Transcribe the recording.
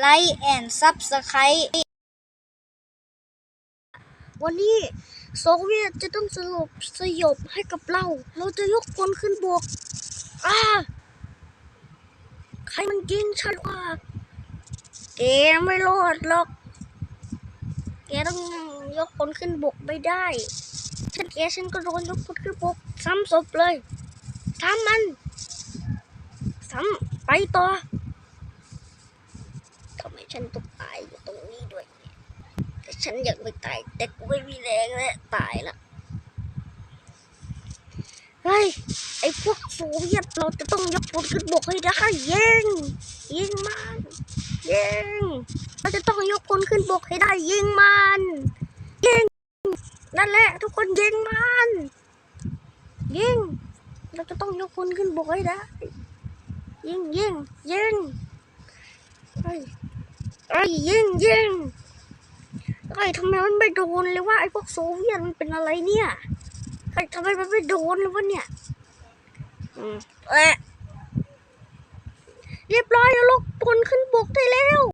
ไลค์แอนซับสไครต์วันนี้โซเวียตจะต้องสลบสยบให้กับเรา เราจะยกพลขึ้นบกอ่าใครมันยิงฉันว่าแกไม่รอดหรอก แกต้องยกพลขึ้นบกไม่ได้ฉันแกฉันก็โดนยกพลขึ้นบกซ้ำศพเลยซ้ำมันซ้ำไปต่อ ฉันต้องตายอยู่ตรงนี้ด้วย แต่ฉันอยากไม่ตาย แต่กูไม่มีแรงแล้วตายละเฮ้ยไอ้พวกโซเวียตเราจะต้องยกพลขึ้นบกให้ได้ยิงยิงมันยิงเราจะต้องยกพลขึ้นบกให้ได้ยิงมันยิงนั่นแหละ ทุกคนยิงมันยิงเราจะต้องยกพลขึ้นบกให้ได้ยิงยิงยิง ไอ้ยยิงยิงไอ้ยทำไมมันไม่โดนเลยว่าไอ้พวกโซเวียตมันเป็นอะไรเนี่ยไอ้ยทำไมมันไม่โดนเลยวะเนี่ยอืมเอะเรียบร้อยแล้วลกปนขึ้นบกได้แล้ว